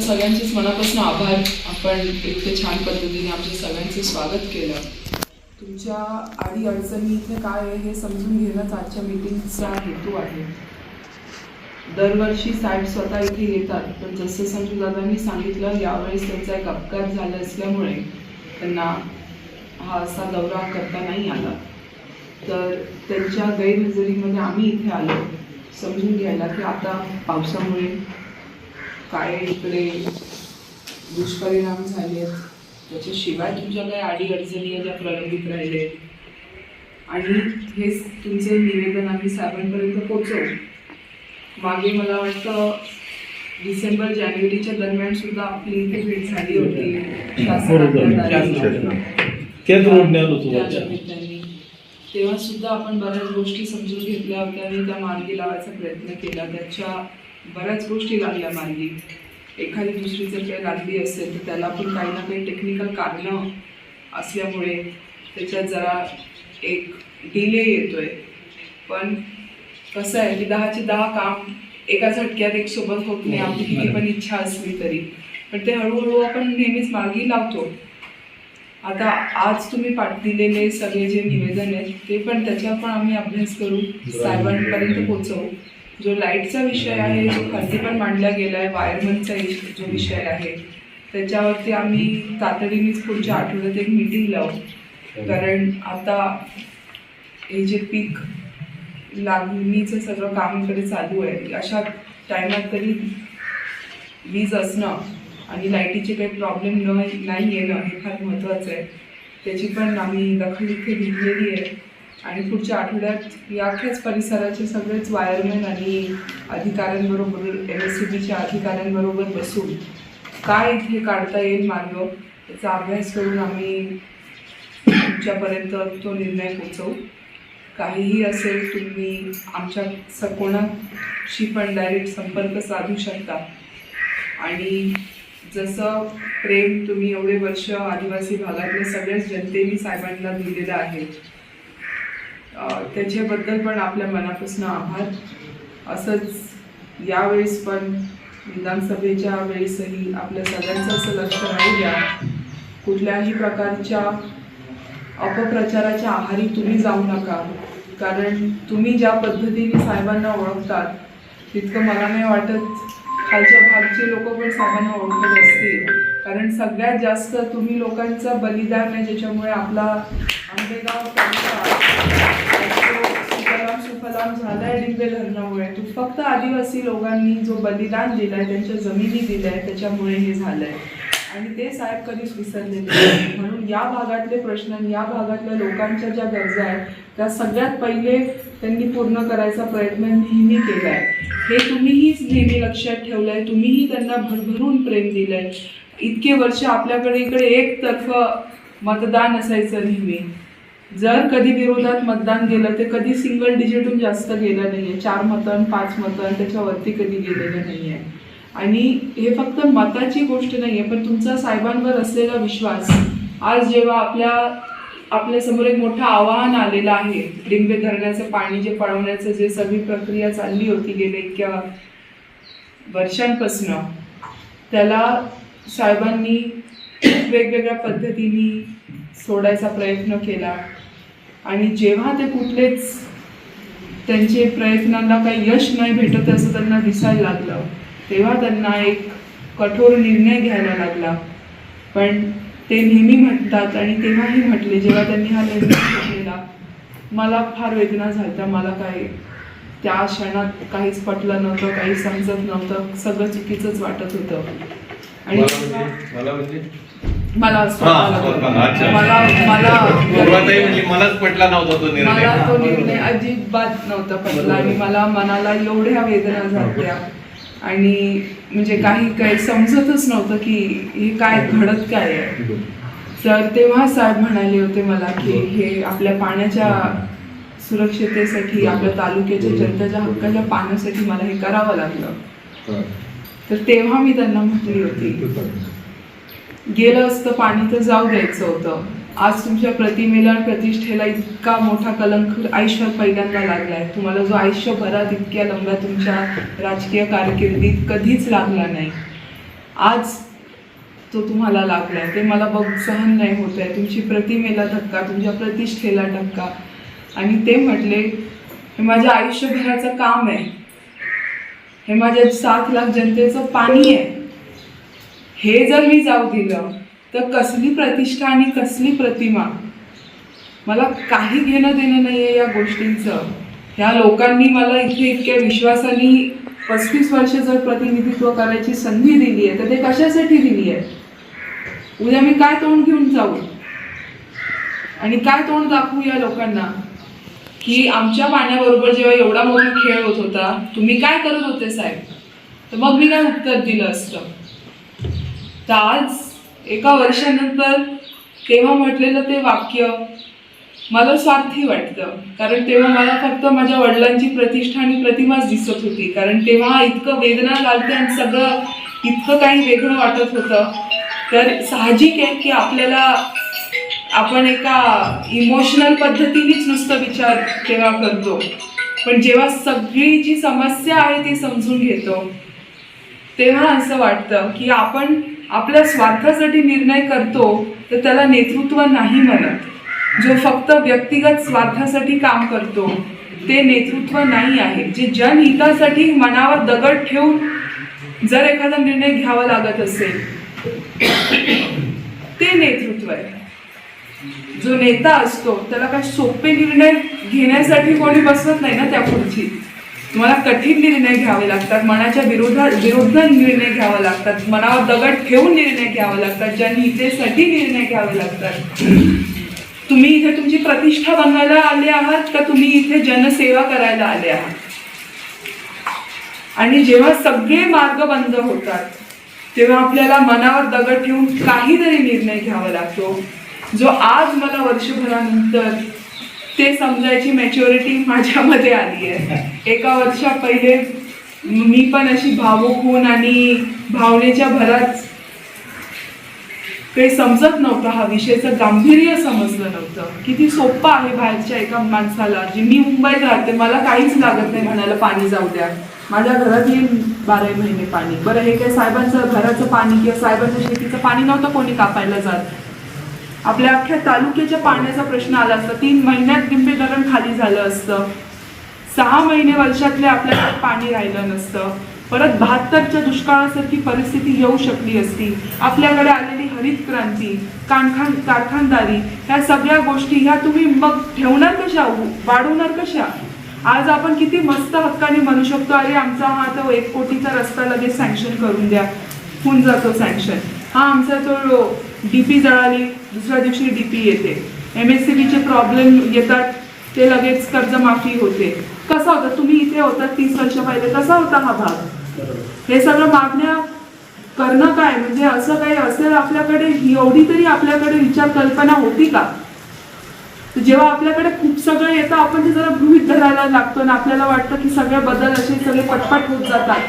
आपल्या सगळ्यांचेच मनापासून आभार. आपण इतके छान पद्धतीने आमच्या सगळ्यांचे स्वागत केलं. तुमच्या आडी अडचणी इथे काय आहे हे समजून घेणंच आजच्या मीटिंगचा हेतू आहे. दरवर्षी साहेब स्वतः इथे येतात. पण जसं संजू दादांनी सांगितलं यावेळेस त्यांचा एक अपघात झाला असल्यामुळे त्यांना हा असा दौरा करता नाही आला. तर त्यांच्या गैरहजेरीमध्ये आम्ही इथे आलो. समजून घ्यायला की आता पावसामुळे काय इकडे दुष्परिणाम झाले त्याच्याशिवाय तुमच्या काही अडी अडचणी आहे ज्या प्रलंबित राहिले आणि हेच तुमचं निवेदन आम्ही साहेबांपर्यंत पोचवू मागे मला वाटतं डिसेंबर जानेवारीच्या दरम्यान सुद्धा आपली इथे भेट झाली होती. त्या. तेव्हा सुद्धा आपण बऱ्याच गोष्टी समजून घेतल्या होत्या आणि त्या मार्गी लावायचा प्रयत्न केला. त्याच्या बऱ्याच गोष्टी लागल्या मार्गी एखादी दुसरी जर काही लागली असेल तर त्याला पण काही ना काही टेक्निकल कारणं असल्यामुळे त्याच्यात जरा एक डिले येतोय. पण कसं आहे की दहाचे दहा काम एका झटक्यात एक सोबत होत नाही आपली किती पण इच्छा असली तरी. पण ते हळूहळू आपण नेहमीच मार्गी लावतो. आता आज तुम्ही पाठ दिलेले सगळे जे निवेदन आहेत ते पण त्याच्यावर पण आम्ही अभ्यास करू. साहेबांपर्यंत पोहोचवू. जो लाईटचा विषय आहे जो खाली पण मांडला गेला आहे वायरमनचा जो विषय आहे त्याच्यावरती आम्ही तातडीनेच पुढच्या आठवड्यात एक मीटिंग लावू. कारण आता हे जे पीक लागणीचं सगळं काम इकडे चालू आहे अशा टायमात तरी वीज असणं आणि लाईटीचे काही प्रॉब्लेम न नाही येणं हे फार महत्त्वाचं आहे. त्याची पण आम्ही दखल इथे घेतलेली आहे. आणि पुढच्या आठवड्यात याखेच परिसराचे सगळेच वायरमॅन आणि अधिकाऱ्यांबरोबर एम एस सी बीच्या अधिकाऱ्यांबरोबर बसून काय इथे काढता येईल मार्ग याचा अभ्यास करून आम्ही तुमच्यापर्यंत तो निर्णय पोचवू. काहीही असेल तुम्ही आमच्या स कोणाशी पण डायरेक्ट संपर्क साधू शकता. आणि जसं प्रेम तुम्ही एवढे वर्ष आदिवासी भागातल्या सगळ्याच जनतेने साहेबांना दिलेलं आहे त्याच्याबद्दल पण आपल्या मनापासून आभार. असंच यावेळेस पण विधानसभेच्या वेळेसही आपल्या सगळ्यांचं असं लक्ष राहू द्या. कुठल्याही प्रकारच्या अपप्रचाराच्या आहारी तुम्ही जाऊ नका. कारण तुम्ही ज्या पद्धतीने साहेबांना ओळखतात तितकं मला नाही वाटत खालच्या भागचे लोक पण साहेबांना ओळखत असतील. कारण सगळ्यात जास्त तुम्ही लोकांचं बलिदान आहे ज्याच्यामुळे आपला आंबेगाव सुफलाम सुफलाम डिंबे धरणामुळे तो फक्त आदिवासी लोकांनी जो बलिदान दिलाय त्यांच्या जमिनी दिल्या त्याच्यामुळे हे झालंय. आणि ते साहेब कधीच विसरलेले नाही. म्हणून या भागातले प्रश्न या भागातल्या लोकांच्या ज्या गरजा आहेत त्या सगळ्यात पहिले त्यांनी पूर्ण करायचा प्रयत्न नेहमी केला आहे हे तुम्हीही नेहमी लक्षात ठेवलं आहे तुम्हीही त्यांना भरभरून प्रेम दिलं आहे इतके वर्ष आपल्याकडे इकडे एकतर्फ मतदान असायचं नेहमी. जर कधी विरोधात मतदान गेलं ते कधी सिंगल डिजिटून जास्त गेलं नाही आहे चार मतं पाच मतं त्याच्यावरती कधी गेलेलं नाही आहे आणि हे फक्त मताची गोष्ट नाही आहे पण तुमचा साहेबांवर असलेला विश्वास आज जेव्हा आपल्या आपल्यासमोर एक मोठं आव्हान आलेलं आहे लिंबे धरणाचं पाणी जे पळवण्याचं जे सगळी प्रक्रिया चालली होती गेले इतक्या वर्षांपासनं त्याला साहेबांनी वेगवेगळ्या पद्धतीने सोडायचा प्रयत्न केला. आणि जेव्हा ते कुठलेच त्यांचे प्रयत्नांना काही यश नाही भेटत असं त्यांना दिसायला लागलं तेव्हा त्यांना एक कठोर निर्णय घ्यायला लागला. पण ते नेहमी म्हणतात आणि तेव्हाही म्हटले जेव्हा त्यांनी हा निर्णय घेतलेला मला फार वेदना झाल्या मला काय त्या क्षणात काहीच पटलं नव्हतं काही समजत नव्हतं सगळं चुकीचंच वाटत होतं. आणि मला तेव्हा म्हणजे मला मला. मला मला मलाच पटला नव्हता तो मला तो निर्णय निर्णय अजिबात नव्हता पटला आणि मला मनाला एवढ्या वेदना झाल्या. आणि म्हणजे काही काही समजतच नव्हतं की हे काय घडत काय आहे. तर तेव्हा साहेब म्हणाले होते मला की हे आपल्या पाण्याच्या सुरक्षितेसाठी आपल्या तालुक्याच्या जनतेच्या हक्काच्या पाण्यासाठी मला हे करावं लागलं. तर तेव्हा मी त्यांना म्हटली होती. गेलं असतं पाणी तर जाऊ द्यायचं होतं. आज तुमच्या प्रतिमेला प्रतिष्ठेला इतका मोठा कलंक आयुष्यात पहिल्यांदा लागलाय. तुम्हाला जो आयुष्यभरात इतक्या लंब्या तुमच्या राजकीय कारकिर्दीत कधीच लागला नाही. आज तो तुम्हाला लागलाय. ते मला बघ सहन नाही होत आहे तुमची प्रतिमेला धक्का तुमच्या प्रतिष्ठेला धक्का. आणि ते म्हटले हे माझ्या आयुष्यभराचं काम आहे. हे माझ्या सात लाख जनतेचं पाणी आहे. हे जर मी जाऊ दिलं तर कसली प्रतिष्ठा आणि कसली प्रतिमा? मला काही घेणं देणं नाही आहे या गोष्टींचं. ह्या लोकांनी मला इथे इतक्या विश्वासाने पस्तीस वर्ष जर प्रतिनिधित्व करायची संधी दिली आहे तर ते कशासाठी दिली आहे? उद्या मी काय तोंड घेऊन जाऊ? आणि काय तोंड दाखवू या लोकांना? की आमच्या पाण्याबरोबर जेव्हा एवढा मोठा खेळ होत होता तुम्ही काय करत होते साहेब? तर मग मी काय उत्तर दिलं असतं? तर आज एका वर्षानंतर तेव्हा म्हटलेलं ते वाक्य मला स्वार्थी वाटतं. कारण तेव्हा मला फक्त माझ्या वडिलांची प्रतिष्ठा आणि प्रतिमाच दिसत होती. कारण तेव्हा इतकं वेदना लागते आणि सगळं इतकं काही वेगळं वाटत होतं. तर साहजिक आहे की आपल्याला आपण एका इमोशनल पद्धतीनेच नुसतं विचार तेव्हा करतो. पण जेव्हा सगळी जी समस्या आहे ती समजून घेतो तेव्हा असं वाटतं की आपण आपल्या स्वार्थासाठी निर्णय करतो तर त्याला नेतृत्व नाही म्हणत. जो फक्त व्यक्तिगत स्वार्थासाठी काम करतो ते नेतृत्व नाही आहे. जे जनहितासाठी मनावर दगड ठेवून जर एखादा निर्णय घ्यावा लागत असेल ते नेतृत्व आहे. जो नेता असतो त्याला काय सोपे निर्णय घेण्यासाठी कोणी बसत नाही ना त्या पुढची? तुम्हाला कठीण निर्णय घ्यावे लागतात मनाच्या विरोधात विरुद्ध निर्णय घ्यावे लागतात मनावर दगड ठेवून निर्णय घ्यावे लागतात ज्यांनी इथेसाठी निर्णय घ्यावे लागतात. तुम्ही इथे तुमची प्रतिष्ठा बनवायला आले आहात का तुम्ही इथे जनसेवा करायला आले आहात? आणि जेव्हा सगळे मार्ग बंद होतात तेव्हा आपल्याला मनावर दगड ठेवून काहीतरी निर्णय घ्यावा लागतो. जो आज मला वर्षभरानंतर ते समजायची मॅच्युरिटी माझ्यामध्ये आली आहे. एका वर्षा पहिले मी पण अशी भावूक होऊन आणि भावनेच्या भरात काही समजत नव्हतं. हा विषयाचं गांभीर्य समजलं नव्हतं. किती सोपं आहे बाहेरच्या एका माणसाला जी मी मुंबईत राहते मला काहीच लागत नाही म्हणायला पाणी जाऊ द्या. माझ्या घरात येईल बारा महिने पाणी. बरं हे काय साहेबांचं घराचं पाणी किंवा साहेबांच्या शेतीचं पाणी नव्हतं कोणी कापायला जात. आपल्या अख्ख्या तालुक्याच्या पाण्याचा प्रश्न आला असता. तीन महिन्यात डिंबे धरण खाली झालं असतं. सहा महिने वर्षातले आपल्याकडे पाणी राहिलं नसतं. परत बहात्तरच्या दुष्काळासारखी परिस्थिती येऊ शकली असती. आपल्याकडे आलेली हरित क्रांती कारखान कारखानदारी ह्या सगळ्या गोष्टी ह्या तुम्ही मग ठेवणार कशा? वाढवणार कशा? आज आपण किती मस्त हक्काने म्हणू शकतो अरे आमचा हा तो एक कोटीचा रस्ता लगेच सँक्शन करून द्या. होऊन जातो सँक्शन हा आमचा तो डीपी जळाली दुसऱ्या दिवशी डीपी येते. एम एस सी बीचे प्रॉब्लेम येतात ते लगेच कर्जमाफी होते. कसा होता? तुम्ही इथे होता तीस वर्ष पहिले. कसा होता हा भाग? हे सगळं मागण्या करणं काय? म्हणजे असं काही असेल आपल्याकडे? एवढी तरी आपल्याकडे विचार कल्पना होती का? जेव्हा आपल्याकडे खूप सगळं येतं आपण ते जरा गृहित धरायला लागतो आणि आपल्याला वाटतं की सगळे बदल असे सगळे पटपट होत जातात.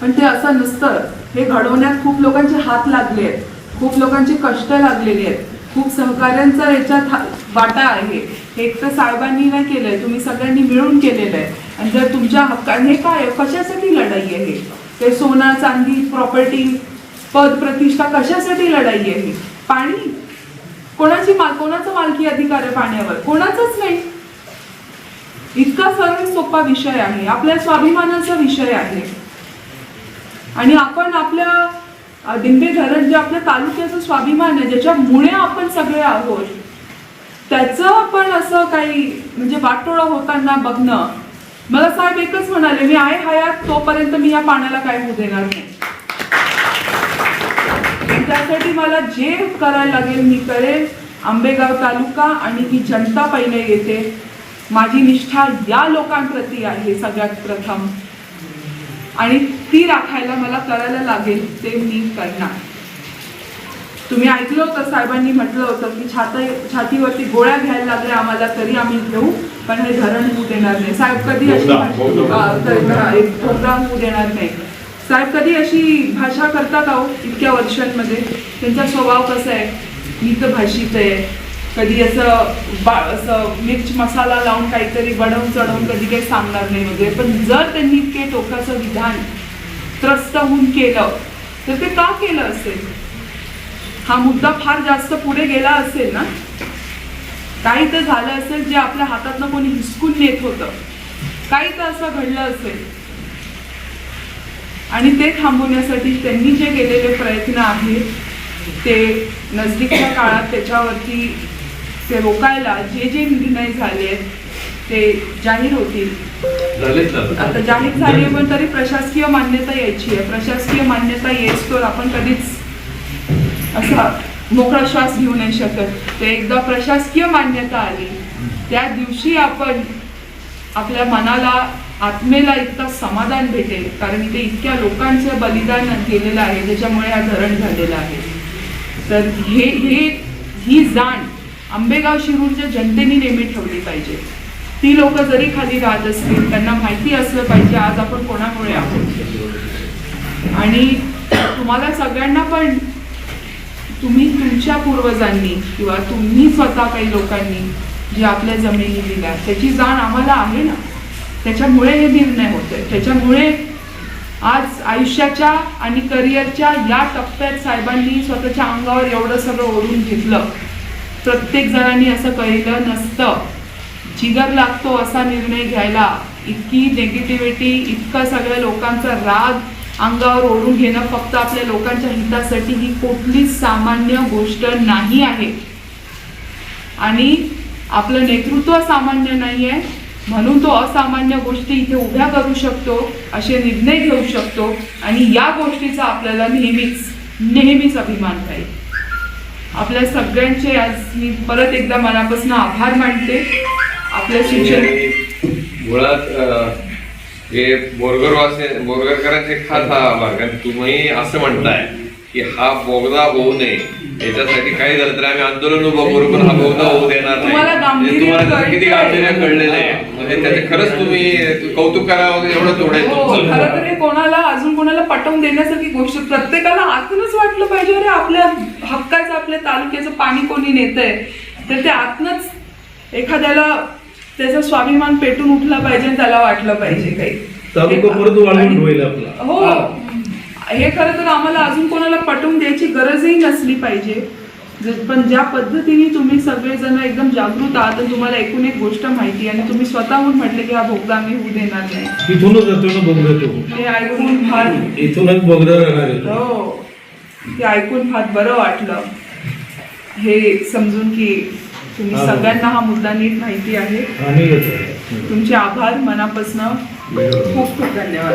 पण ते असं नसतं. हे घडवण्यात खूप लोकांचे हात लागले आहेत खूप लोकांचे कष्ट लागलेले आहेत. खूप सहकार्यांचा याच्यात वाटा आहे. हे एक तर साहेबांनी नाही केलंय तुम्ही सगळ्यांनी मिळून केलेलं आहे. आणि जर तुमच्या हक्काने हे काय आहे? कशासाठी लढाई आहे ते सोना चांदी प्रॉपर्टी पद प्रतिष्ठा कशासाठी लढाई आहे ही? पाणी? कोणाची माल कोणाचा मालकी अधिकार आहे पाण्यावर? कोणाचाच नाही. इतका सरळ सोपा विषय आहे. आपल्या स्वाभिमानाचा विषय आहे. आणि आपण आपल्या अ, डिंबे धरण जे आपल्या तालुक्याचं स्वाभिमान आहे ज्याच्यामुळे आपण सगळे आहोत त्याचं पण असं काही म्हणजे वाटोळा होताना बघणं मला साहेब एकच म्हणाले मी आहे हयात तोपर्यंत मी या पाण्याला काय होऊ देणार नाही. त्यासाठी मला जे करायला लागेल मी करेल आंबेगाव तालुका आणि ही जनता पहिले येते. माझी निष्ठा या लोकांप्रती आहे सगळ्यात प्रथम. आणि ती राखायला मला करायला लागेल ते मी करणार. तुम्ही ऐकलं होतं साहेबांनी म्हटलं होतं की छाता छातीवरती गोळ्या घ्यायला लागल्या आम्हाला तरी आम्ही घेऊ पण हे धरण होऊ देणार नाही. साहेब कधी अशी तर- होऊ देणार नाही. साहेब कधी अशी भाषा करतात आहो इतक्या वर्षांमध्ये? त्यांचा स्वभाव कसा आहे? मित भाषित आहे. कधी असं बा असं मिर्च मसाला लावून काहीतरी बनवून चढवून कधी काही सांगणार नाही वगैरे. पण जर त्यांनी इतके टोकाचं विधान त्रस्त होऊन केलं तर ते का केलं असेल? हा मुद्दा फार जास्त पुढे गेला असेल ना? काही तर झालं असेल जे आपल्या हातातनं कोणी हिसकून नेत होतं. काही तर असं घडलं असेल. आणि ते थांबवण्यासाठी त्यांनी जे केलेले प्रयत्न आहेत ते नजदीकच्या काळात त्याच्यावरती ते रोकायला जे जे निर्णय झाले आहेत ते जाहीर होतील. आता जाहीर झाली पण तरी प्रशासकीय मान्यता यायची आहे. प्रशासकीय मान्यता येस तर आपण कधीच असा मोकळा श्वास घेऊ नाही शकत. ते एकदा प्रशासकीय मान्यता आली त्या दिवशी आपण आपल्या मनाला आत्मेला इतका समाधान भेटेल. कारण इथे इतक्या लोकांचं बलिदान गेलेलं आहे त्याच्यामुळे हा धरण झालेलं आहे. तर हे हे ही जाण आंबेगाव शिरूरच्या जनतेने नेहमी ठेवली पाहिजे. ती लोक जरी खाली राहत असतील त्यांना माहिती असलं पाहिजे आज आपण कोणामुळे आहोत? आणि तुम्हाला सगळ्यांना पण तुम्ही तुमच्या पूर्वजांनी किंवा तुम्ही स्वतः काही लोकांनी जे आपल्या जमिनी दिल्या त्याची जाण आम्हाला आहे ना? त्याच्यामुळे हे निर्णय होते त्याच्यामुळे आज आयुष्याच्या आणि करिअरच्या या टप्प्यात साहेबांनी स्वतःच्या अंगावर एवढं सगळं ओढून घेतलं. प्रत्येक जणांनी असं कळलं नसतं. जिगर लागतो असा निर्णय घ्यायला. इतकी नेगेटिव्हिटी इतका सगळ्या लोकांचा राग अंगावर ओढून घेणं फक्त आपल्या लोकांच्या हितासाठी ही कुठलीच सामान्य गोष्ट नाही आहे. आणि आपलं नेतृत्व सामान्य नाही आहे म्हणून तो असामान्य गोष्टी इथे उभ्या करू शकतो असे निर्णय घेऊ शकतो. आणि या गोष्टीचा आपल्याला नेहमीच नेहमीच अभिमान राहील. आपल्या सगळ्यांचे आज मी परत एकदा मनापासून आभार मानते. आपल्या शिक्षण मुळात हे बोरगरवासी बोरगरकरांचे खास हा आभार कारण तुम्ही असं म्हणताय. की हा बोगदा होऊ नये. याच्यासाठी काही झालं तर आम्ही आंदोलन उभं करू पण हा बोगदा होऊ देणार नाही. तुम्हाला गांभीर्य म्हणजे किती. गांभीर्य कळलेलं आहे. म्हणजे त्याचे खरंच तुम्ही कौतुक करावं एवढं आहे हो तुमचं. खरं तर हे कोणाला अजून कोणाला पटवून देण्यासारखी गोष्ट प्रत्येकाला आतूनच वाटलं पाहिजे अरे आपल्या हक्काचं आपल्या तालुक्याचं पाणी कोणी नेतंय? तर ते आतनच एखाद्याला त्याचा स्वाभिमान पेटून उठला पाहिजे आणि त्याला वाटलं पाहिजे काही. तालुका परत होईल आपला. हो. हे खरं तर आम्हाला अजून कोणाला पटवून द्यायची गरजही नसली पाहिजे. पण ज्या पद्धतीने तुम्ही सगळेजण एकदम जागृत आहात आणि तुम्हाला एकूण एक गोष्ट माहिती आणि तुम्ही स्वतःहून म्हटले की हा भोगदा आम्ही होऊ देणार नाही. इथूनच जातो ना हे ऐकून फार इथूनच बोगदा राहणार. हो. ते ऐकून फार बरं वाटलं. हे समजून की तुम्ही. सगळ्यांना हा मुद्दा नीट माहिती आहे. तुमचे आभार मनापासून खूप खूप धन्यवाद.